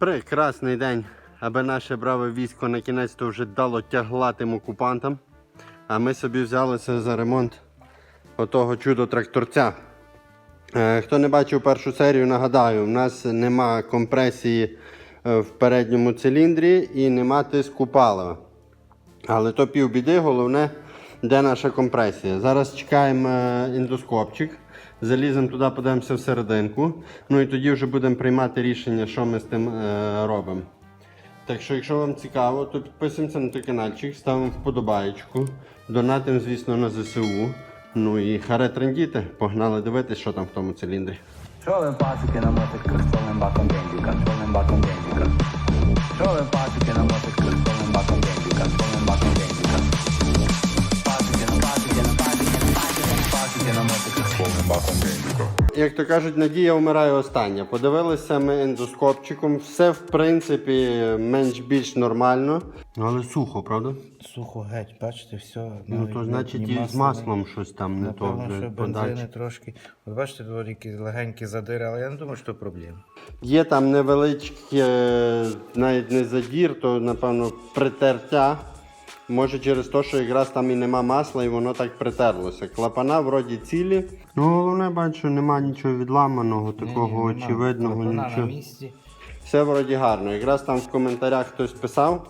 Прекрасний день, аби наше браве військо на кінець то вже дало тягла тим окупантам. А ми собі взялися за ремонт отого чудо тракторця. Е, Хто не бачив першу серію, нагадаю, у нас нема компресії е, в передньому циліндрі і нема тиску палива. Але то півбіди, головне, де наша компресія. Зараз чекаємо е, індоскопчик, заліземо туди, подивимося всерединку. Ну і тоді вже будемо приймати рішення, що ми з тим е, робимо. Так що, якщо вам цікаво, то підписуємося на той каналчик, ставимо вподобаєчку, донатимо, звісно, на ЗСУ. Ну і харе трендіти, погнали дивитись, що там в тому циліндрі. Шове пасики на мотиках з баком з повним баком бензика. Шове пасики на мотиках з Як то кажуть, надія вмирає остання. Подивилися ми ендоскопчиком, все в принципі менш-більш нормально. Але сухо, правда? Сухо геть, бачите, все. Ну то значить і з маслом щось там не то вже що бензини трошки. От бачите, які легенькі задири, але я не думаю, що проблема. Є там невеличке, навіть не задір, то напевно притертя. Може через те, що якраз там і нема масла, і воно так притерлося. Клапана вроді цілі. Ну, головне, бачу, нема нічого відламаного, такого Ні-ні, нема. очевидного Клапана нічого. на місці. Все вроді гарно. Якраз там в коментарях хтось писав,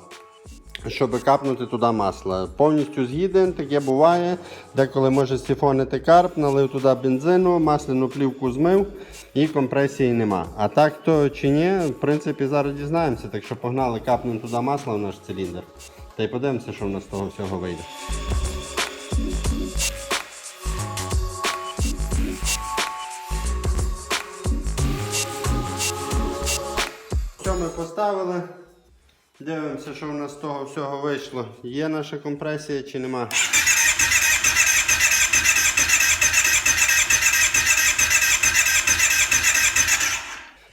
щоб капнути туди масло. Повністю згіден, таке буває. Деколи може сифонити карп, налив туди бензину, масляну плівку змив і компресії нема. А так то чи ні, в принципі, зараз дізнаємося. Так що погнали, капнемо туди масло в наш циліндр. Та й подивимося, що в нас з того всього вийде. Що ми поставили? Дивимося, що в нас з того всього вийшло. Є наша компресія чи нема.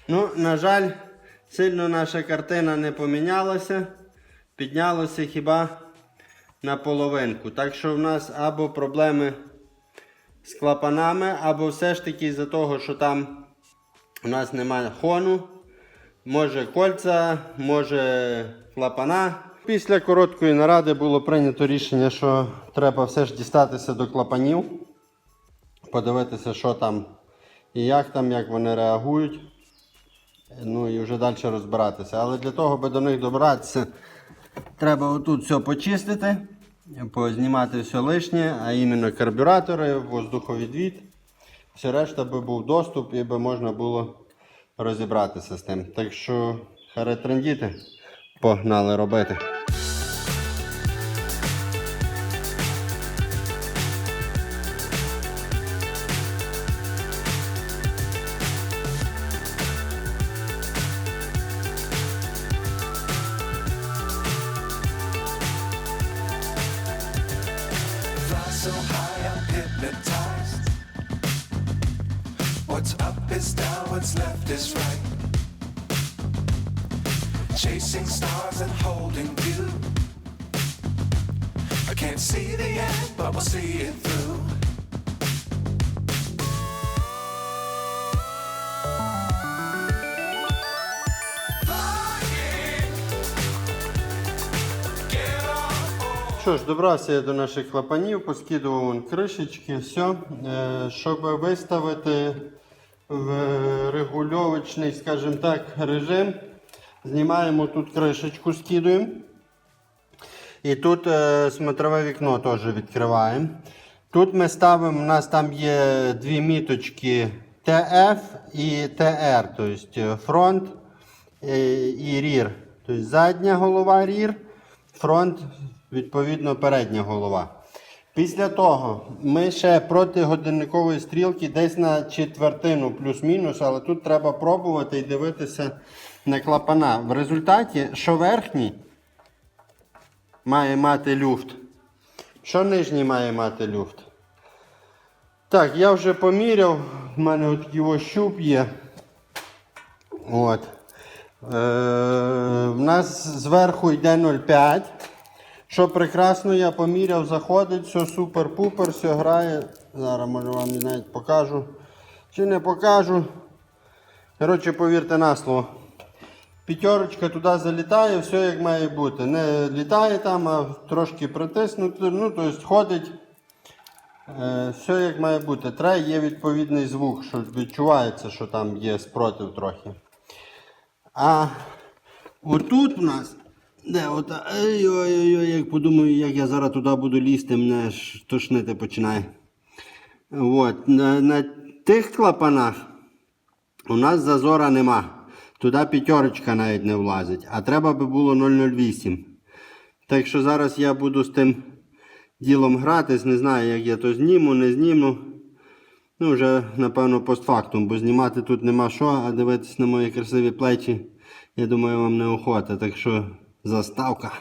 Ну, на жаль, сильно наша картина не помінялася. Піднялося хіба на половинку. Так що в нас або проблеми з клапанами, або все ж таки з-за того, що там у нас немає хону. Може кольця, може клапана. Після короткої наради було прийнято рішення, що треба все ж дістатися до клапанів, подивитися, що там і як там, як вони реагують. Ну і вже далі розбиратися. Але для того, аби до них добратися, треба отут все почистити, познімати все лишнє, а іменно карбюратори, воздуховідвід. Все решта би був доступ і би можна було розібратися з тим. Так що харе трендіти, погнали робити. What's left is right. Chasing stars and holding you. I can't see the end, but we'll see it through. Що ж, добрався я до наших клапанів, поскидував кришечки, все. Е, щоб виставити в регульовочний, скажімо так, режим, знімаємо тут кришечку, скидуємо. І тут е, смотрове вікно теж відкриваємо. Тут ми ставимо, у нас там є дві міточки TF і TR, тобто фронт е, і рір. Тобто задня голова рір, фронт, відповідно, передня голова. Після того ми ще проти годинникової стрілки десь на четвертину плюс-мінус, але тут треба пробувати і дивитися на клапана. В результаті, що верхній має мати люфт, що нижній має мати люфт. Так, я вже поміряв, в мене от його щуп є. От. Е, в нас зверху йде 0,5. Що прекрасно, я поміряв, заходить, все супер-пупер, все грає. Зараз може вам і навіть покажу. Чи не покажу. Коротше, повірте на слово. П'ятерочка туди залітає, все як має бути. Не літає там, а трошки притиснуто, ну, тобто ходить. Е, все як має бути. Треба є відповідний звук, що відчувається, що там є спротив трохи. А отут у нас. Де от, ой-ой-ой, як подумаю, як я зараз туди буду лізти, мене ж тошнити починає. От, на, на тих клапанах у нас зазора нема. Туди п'ятерочка навіть не влазить, а треба би було 008. Так що зараз я буду з тим ділом гратись, не знаю, як я то зніму, не зніму. Ну, вже, напевно, постфактум, бо знімати тут нема що, а дивитись на мої красиві плечі, я думаю, вам неохота. Так що заставка.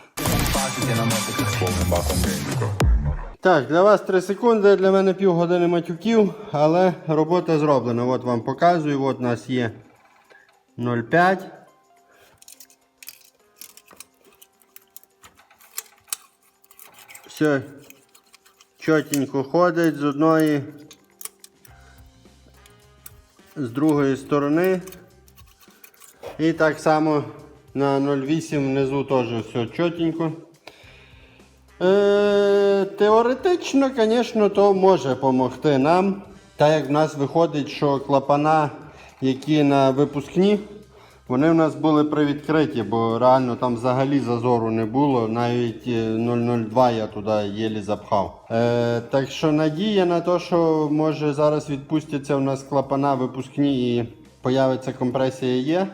Так, для вас 3 секунди, для мене півгодини матюків, але робота зроблена. От вам показую, от у нас є 0,5. Все чотенько ходить з одної, з другої сторони. І так само на 0,8 внизу теж все чотенько. Е, теоретично, звісно, то може допомогти нам. Так як в нас виходить, що клапана, які на випускні, вони в нас були привідкриті, бо реально там взагалі зазору не було. Навіть е, 002 я туди єлі запхав. Е, так що надія на те, що може зараз відпустяться у нас клапана випускні і появиться компресія є.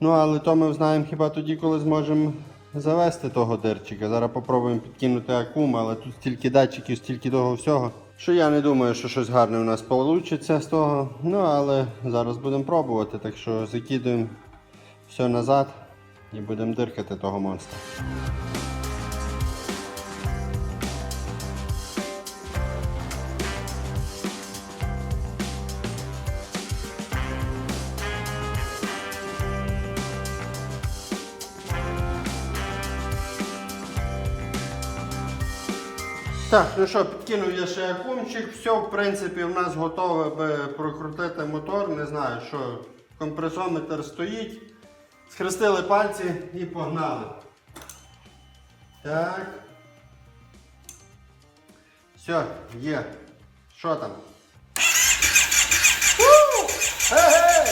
Ну, але то ми знаємо хіба тоді, коли зможемо завести того дирчика. Зараз попробуємо підкинути акум, але тут стільки датчиків, стільки того всього. Що я не думаю, що щось гарне у нас вийде з того. Ну, але зараз будемо пробувати, так що закидуємо все назад і будемо диркати того монстра. Так, ну що, підкинув я ще акумчик. Все, в принципі, в нас готове прокрутити мотор. Не знаю, що компресометр стоїть. Схрестили пальці і погнали. Так. Все, є. Що там? Ге-ге!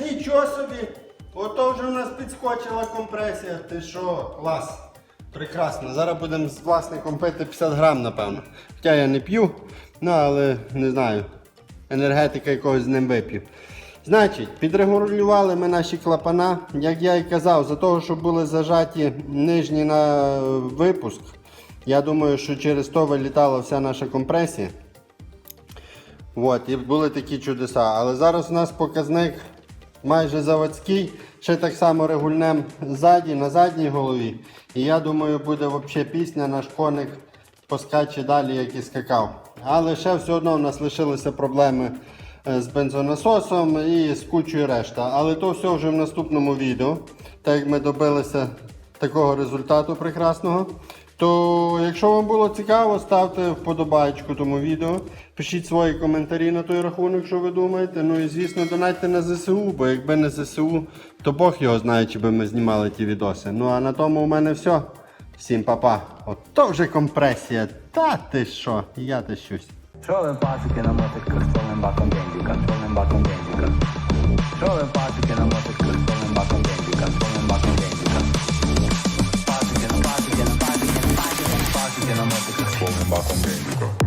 Нічого собі! Ото вже у нас підскочила компресія. Ти що? Клас! Прекрасно. Зараз будемо з власником пити 50 грам, напевно. Хоча я не п'ю, ну але не знаю. Енергетика якогось з ним вип'ю. Значить, підрегулювали ми наші клапана. Як я і казав, за того, що були зажаті нижні на випуск, я думаю, що через то вилітала вся наша компресія. От, і були такі чудеса. Але зараз у нас показник майже заводський, ще так само регульнем ззаді, на задній голові. І я думаю, буде взагалі пісня, наш коник поскаче далі, як і скакав. Але ще все одно в нас лишилися проблеми е, з бензонасосом і з кучою решта. Але то все вже в наступному відео, так як ми добилися такого результату прекрасного. То якщо вам було цікаво, ставте вподобайку тому відео. Пишіть свої коментарі на той рахунок, що ви думаєте. Ну і звісно, донайте на ЗСУ, бо якби не ЗСУ, то Бог його знає, чи би ми знімали ті відоси. Ну а на тому у мене все. Всім па-па. От то вже компресія. Та ти що, я ти щось. Що ви пасики на мотиках повним баком бензика, з повним баком бензика? Що ви пасики на мотиках Пасики на